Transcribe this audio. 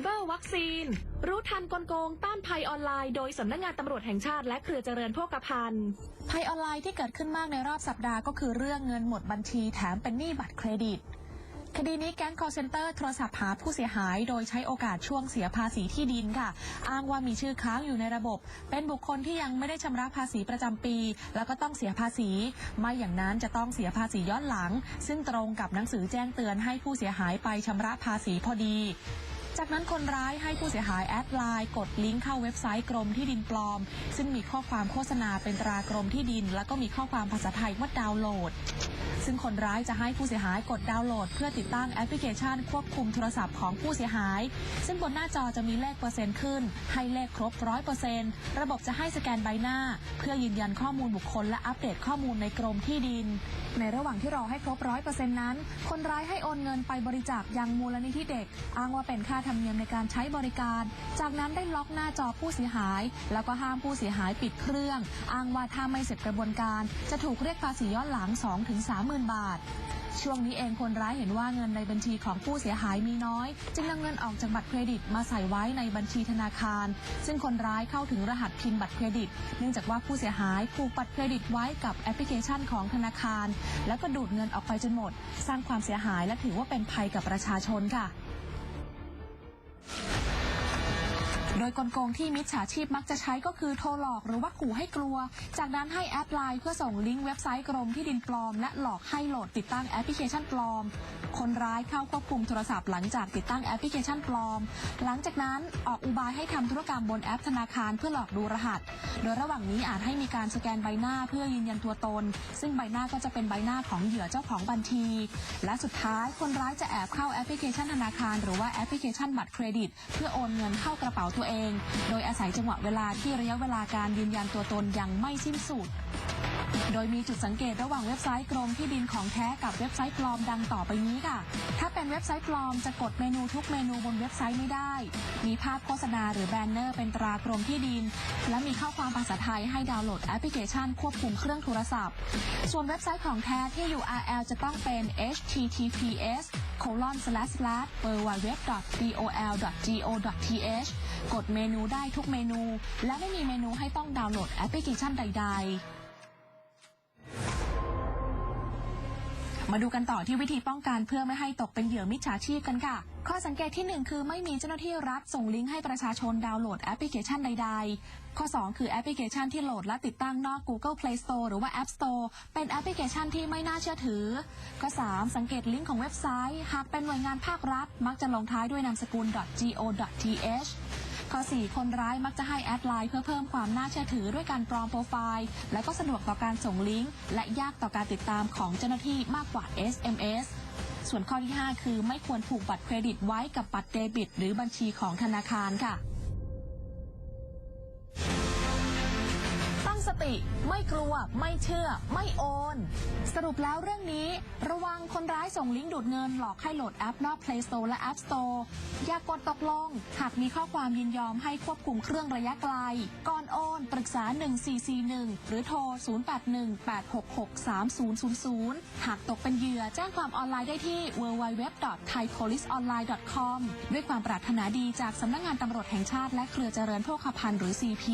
เบอร์วัคซีน รู้ทันกลโกงต้านภัยออนไลน์โดยสำนักงานตำรวจแห่งชาติและเครือเจริญโภคภัณฑ์ภัยออนไลน์ที่เกิดขึ้นมากในรอบสัปดาห์ก็คือเรื่องเงินหมดบัญชีแถมเป็นหนี้บัตรเครดิตคดีนี้แก๊ง call center โทรศัพท์หาผู้เสียหาย โดยใช้โอกาสช่วงเสียภาษีที่ดินค่ะ อ้างว่ามีชื่อค้างอยู่ในระบบ เป็นบุคคลที่ยังไม่ได้ชำระภาษีประจำปี แล้วก็ต้องเสียภาษี ไม่อย่างนั้นจะต้องเสียภาษีย้อนหลัง ซึ่งตรงกับหนังสือแจ้งเตือนให้ผู้เสียหายไปชำระภาษีพอดี จากนั้นคนร้ายให้ผู้เสียหายแอดไลน์กดลิงก์เข้าเว็บไซต์กรมที่ดินปลอม ซึ่งมีข้อความโฆษณาเป็นตรากรมที่ดิน แล้วก็มีข้อความภาษาไทยว่าดาวน์โหลด ซึ่งคนร้ายจะให้ผู้เสียหายกดดาวน์โหลด เพื่อติดตั้งแอปพลิเคชัน ควบคุมโทรศัพท์ของผู้เสียหาย ซึ่งบนหน้าจอจะมีเลขเปอร์เซ็นต์ขึ้น ให้เลขครบร้อยเปอร์เซ็นต์ระบบจะให้สแกนใบหน้า เพื่อยืนยันข้อมูลบุคคล และอัปเดตข้อมูลในกรมที่ดิน ในระหว่างที่รอให้ครบร้อยเปอร์เซ็นต์นั้น คนร้ายให้โอนเงินไปบริจาคยังมูลนิธิเด็ก อ้างว่าเป็นค่าธรรมเนียมในการใช้บริการ จากนั้นได้ล็อกหน้าจอผู้เสียหาย แล้วก็ห้ามผู้เสียหายปิดเครื่อง อ้างว่าถ้าไม่เสร็จกระบวนการ จะถูกเรียกภาษีย้อนหลัง20,000 บาท ช่วงนี้เองคนร้ายเห็นว่าเงินในบัญชีของผู้เสียหายมีน้อย จึงนำเงินออกจากบัตรเครดิตมาใส่ไว้ในบัญชีธนาคาร ซึ่งคนร้ายเข้าถึงรหัสพินบัตรเครดิต เนื่องจากว่าผู้เสียหายผูกบัตรเครดิตไว้กับแอปพลิเคชันของธนาคาร แล้วก็ดูดเงินออกไปจนหมด สร้างความเสียหายและถือว่าเป็นภัยกับประชาชนค่ะ ดยกลโกงที่มิจฉาชีพมักจะใช้ก็คือโทรหลอกหรือว่าขู่ให้กลัว จากนั้นให้แอดไลน์เพื่อส่งลิงก์เว็บไซต์กรมที่ดินปลอม และหลอกให้โหลดติดตั้งแอปพลิเคชันปลอม คนร้ายเข้าควบคุมโทรศัพท์หลังจากติดตั้งแอปพลิเคชันปลอม หลังจากนั้นออกอุบายให้ทำธุรกรรมบนแอปธนาคารเพื่อหลอกดูรหัส โดยระหว่างนี้อาจให้มีการสแกนใบหน้าเพื่อยืนยันตัวตน ซึ่งใบหน้าก็จะเป็นใบหน้าของเหยื่อเจ้าของบัญชี และสุดท้ายคนร้ายจะแอบเข้าแอปพลิเคชันธนาคาร หรือว่าแอปพลิเคชันบัตรเครดิต เพื่อโอนเงินเข้ากระเป๋าตัวเองโดยอาศัยจังหวะเวลาที่ระยะเวลาการยืนยันตัวตนยังไม่สิ้นสุด โดยมีจุดสังเกตระหว่างเว็บไซต์กรมที่ดินของแท้กับเว็บไซต์ปลอมดังต่อไปนี้ค่ะ ถ้าเป็นเว็บไซต์ปลอมจะกดเมนูทุกเมนูบนเว็บไซต์ไม่ได้ มีภาพโฆษณาหรือแบนเนอร์เป็นตรากรมที่ดิน และมีข้อความภาษาไทยให้ดาวน์โหลดแอปพลิเคชันควบคุมเครื่องโทรศัพท์ ส่วนเว็บไซต์ของแท้ที่ URL จะต้องเป็น https colon slash slash www.dol.go.th กดเมนูได้ทุกเมนู และไม่มีเมนูให้ต้องดาวน์โหลดแอปพลิเคชันใด ๆ มาดูกันต่อที่วิธีป้องกันเพื่อไม่ให้ตกเป็นเหยื่อมิจฉาชีพกันค่ะ ข้อสังเกตที่ 1 คือไม่มีเจ้าหน้าที่รัฐส่งลิงก์ให้ประชาชนดาวน์โหลดแอปพลิเคชันใด ๆ ข้อ 2 คือแอปพลิเคชันที่โหลดและติดตั้งนอก Google Play Store หรือว่า App Store เป็นแอปพลิเคชันที่ไม่น่าเชื่อถือ ข้อ 3 สังเกตลิงก์ของเว็บไซต์ หากเป็นหน่วยงานภาครัฐ มักจะลงท้ายด้วยนามสกุล .go.th ข้อ 4 คนร้ายมักจะให้แอดไลน์เพื่อเพิ่มความน่าเชื่อถือด้วยการปลอมโปรไฟล์ และก็สะดวกต่อการส่งลิงก์ และยากต่อการติดตามของเจ้าหน้าที่มากกว่า SMS ส่วนข้อที่ 5 คือไม่ควรผูกบัตรเครดิตไว้กับบัตรเดบิต หรือบัญชีของธนาคารค่ะ ตั้งสติ ไม่กลัว ไม่เชื่อ ไม่โอน สรุปแล้วเรื่องนี้ระ คนร้ายส่งลิงก์ดูดเงินหลอกให้โหลดแอปนอก Play Store และ App Store อย่ากกดตกลง หากมีข้อความยินยอมให้ควบคุมเครื่องระยะไกล ก่อนโอน ปรึกษา 1441 หรือโทร 0818663000 หากตกเป็นเหยื่อแจ้งความออนไลน์ได้ที่ www.thaipoliceonline.com ด้วยความปรารถนาดีจากสำนักงานตำรวจแห่งชาติและเครือเจริญโภคภัณฑ์หรือ CP